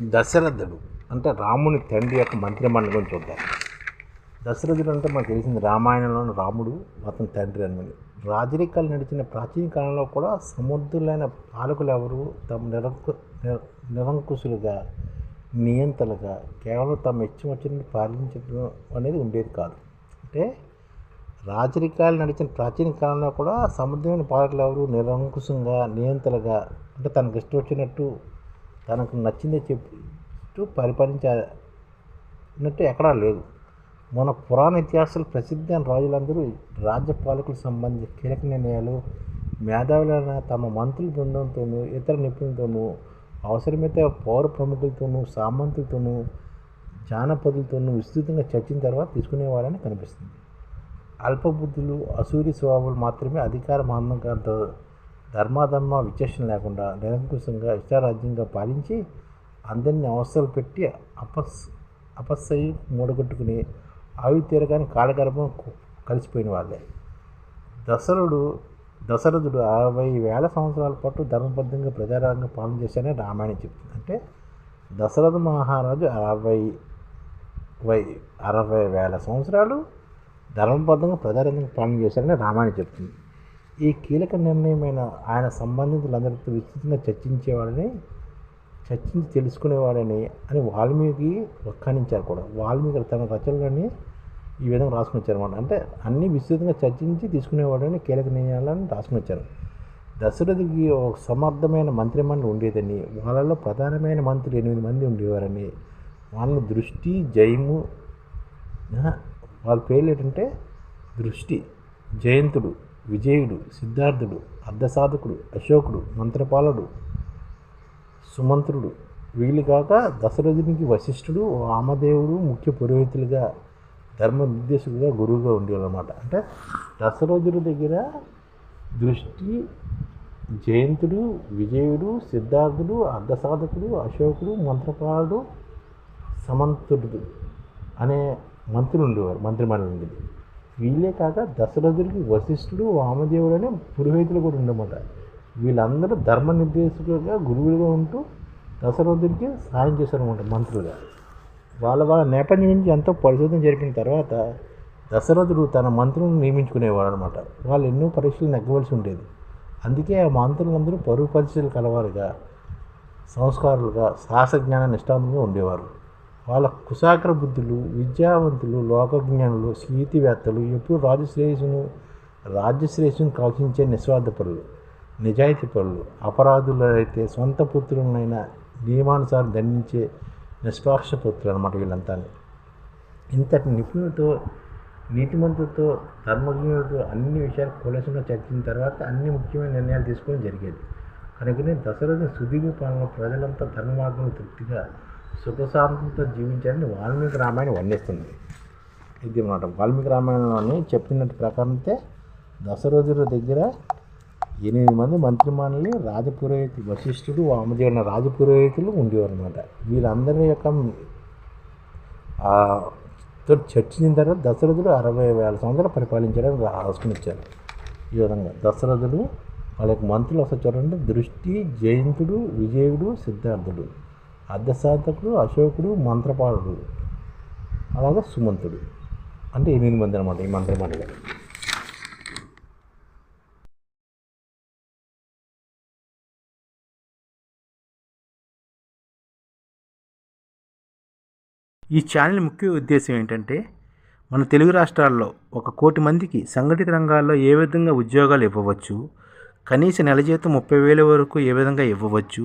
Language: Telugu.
దశరథుడు అంటే రాముని తండ్రి యొక్క మంత్రిమండలం చూద్దాం. దశరథుడు అంటే మనకు తెలిసింది రామాయణంలోని రాముడు అతని తండ్రి అని రాజరికాలు నడిచిన ప్రాచీన కాలంలో కూడా సమర్థులైన పాలకులు ఎవరు? తమ నిరంకు నిరంకుశులుగా నియంతలుగా కేవలం తమ ఇష్టం వచ్చినట్టు పాలించడం అనేది ఉండేది కాదు. అంటే రాజరికాలు నడిచిన ప్రాచీన కాలంలో కూడా సమర్థమైన పాలకులు ఎవరు? నిరంకుశంగా నియంతలుగా అంటే తనకు ఇష్టం వచ్చినట్టు తనకు నచ్చిందే చెప్తూ పరిపాలించినట్టు ఎక్కడా లేదు. మన పురాణ ఇతిహాసాలు ప్రసిద్ధి అయిన రాజులందరూ రాజ్యపాలకులకు సంబంధించి సంబంధించిన కీలక నిర్ణయాలు మేధావులైన తమ మంత్రుల బృందంతోనూ ఇతర నిపుణులతోనూ అవసరమైతే పౌర ప్రముఖులతోనూ సామంతులతోనూ జానపదులతోనూ విస్తృతంగా చర్చిన తర్వాత తీసుకునేవారని కనిపిస్తుంది. అల్పబుద్ధులు అసూరి స్వభావాలు మాత్రమే అధికార మహంకారంతో ధర్మాధర్మ విచక్షణ లేకుండా నిరంకుశంగా ఇష్టారాజ్యంగా పాలించి అందరినీ అవసరాలు పెట్టి అపస్ అపస్సయి మూడగొట్టుకుని ఆయువు తీరగానే కాలగర్భం కలిసిపోయిన వాళ్ళే. దశరుడు దశరథుడు అరవై వేల సంవత్సరాల పాటు ధర్మబద్ధంగా ప్రజారంగంగా పాలన చేశారని రామాయణం చెప్తుంది. అంటే దశరథ మహారాజు అరవై వై అరవై వేల సంవత్సరాలు ధర్మబద్ధంగా ప్రజారంగంగా పాలన చేశారని రామాయణం చెప్తుంది. ఈ కీలక నిర్ణయమైన ఆయన సంబంధితులందరితో విస్తృతంగా చర్చించేవాడని చర్చించి తెలుసుకునేవాడని అని వాల్మీకి వ్యాఖ్యానించారు కూడా. వాల్మీకి తన రచనలని ఈ విధంగా రాసుకుని వచ్చారన్నమాట అంటే అన్ని విస్తృతంగా చర్చించి తీసుకునేవాడని కీలక నిర్ణయాలను రాసుకుని వచ్చారు. దశరథుడికి ఒక సమర్థమైన మంత్రిమండలి ఉండేదని వాళ్ళలో ప్రధానమైన మంత్రులు ఎనిమిది మంది ఉండేవారని వాళ్ళ దృష్టి జయము వాళ్ళ పేర్లు ఏంటంటే దృష్టి జయంతుడు. విజయుడు సిద్ధార్థుడు అర్ధసాధకుడు అశోకుడు మంత్రపాలుడు సుమంత్రుడు. వీళ్ళు కాక దశరథునికి వశిష్ఠుడు వామదేవుడు ముఖ్య పురోహితులుగా ధర్మ నిర్దేశకుడుగా గురువుగా ఉండేవాళ్ళు అనమాట అంటే దశరథుడి దగ్గర దృష్టి జయంతుడు విజయుడు సిద్ధార్థుడు అర్ధసాధకుడు అశోకుడు మంత్రపాలుడు సమంతుడు అనే మంత్రులు ఉండేవారు మంత్రిమండలి ఉండేది వీళ్ళే కాక దశరథుడికి వశిష్ఠుడు వామదేవుడు అనే పురోహితులు కూడా ఉండమాట. వీళ్ళందరూ ధర్మ నిర్దేశకులుగా గురువులుగా ఉంటూ దశరథుడికి సాయం చేశారనమాట మంత్రులుగా. వాళ్ళ వాళ్ళ నేపథ్యం నుంచి ఎంతో పరిశోధన జరిపిన తర్వాత దశరథుడు తన మంత్రులను నియమించుకునేవాడు అనమాట వాళ్ళు ఎన్నో పరీక్షలు నెగ్గవలసి ఉండేది. అందుకే ఆ మంత్రులందరూ పరువు పరిస్థితులు కలవారుగా సంస్కారులుగా శాస్త్రజ్ఞాన నిష్ఠాంతంగా ఉండేవారు. వాళ్ళ కుశాగ్ర బుద్ధులు విద్యావంతులు లోకజ్ఞానులు నీతివేత్తలు ఎప్పుడు రాజశ్రేయసును రాజ్యశ్రేయస్సును కాల్చించే నిస్వార్థపరులు నిజాయితీ పరులు అపరాధులు అయితే సొంత పుత్రులనైనా నియమానుసారం దండించే నిష్పాక్ష పుత్రులు అనమాట వీళ్ళంతా ఇంతటి నిపుణులతో నీతిమంతులతో ధర్మజ్ఞులతో అన్ని విషయాలు కులసంగా చర్చించిన తర్వాత అన్ని ముఖ్యమైన నిర్ణయాలు తీసుకోవడం జరిగేది. కనుకనే దశరథ సుదీర్ఘ పాలన ప్రజలంతా ధర్మమార్గంలో తృప్తిగా సుఖశాంతితో జీవించాలని వాల్మీకి రామాయణం వర్ణిస్తుంది. ఇది అన్నమాట వాల్మీకి రామాయణంలోని చెప్పినట్టు ప్రకారంతే దశరథుల దగ్గర ఎనిమిది మంది మంత్రిమానులు రాజపురోహితు వశిష్ఠుడు వామదేవుని రాజపురోహితులు ఉండేవారు అనమాట వీళ్ళందరి యొక్క తో చర్చించిన తర్వాత దశరథుడు అరవై వేల సంవత్సరాలు పరిపాలించడానికి రాసుకునిచ్చారు ఈ విధంగా దశరథుడు వాళ్ళ యొక్క మంత్రులు వస్తే చూడండి. దృష్టి జయంతుడు విజయుడు సిద్ధార్థుడు. అర్ధసాధకుడు అశోకుడు మంత్రపాలుడు. అలాగే సుమంతుడు. అంటే ఎనిమిది మంది అనమాట ఈ మంత్రమండలి ఈ ఛానల్ ముఖ్య ఉద్దేశం ఏంటంటే మన తెలుగు రాష్ట్రాల్లో ఒక కోటి మందికి సంఘటిత రంగాల్లో ఏ విధంగా ఉద్యోగాలు ఇవ్వవచ్చు కనీస నెల జీతం ముప్పై వేల వరకు ఏ విధంగా ఇవ్వవచ్చు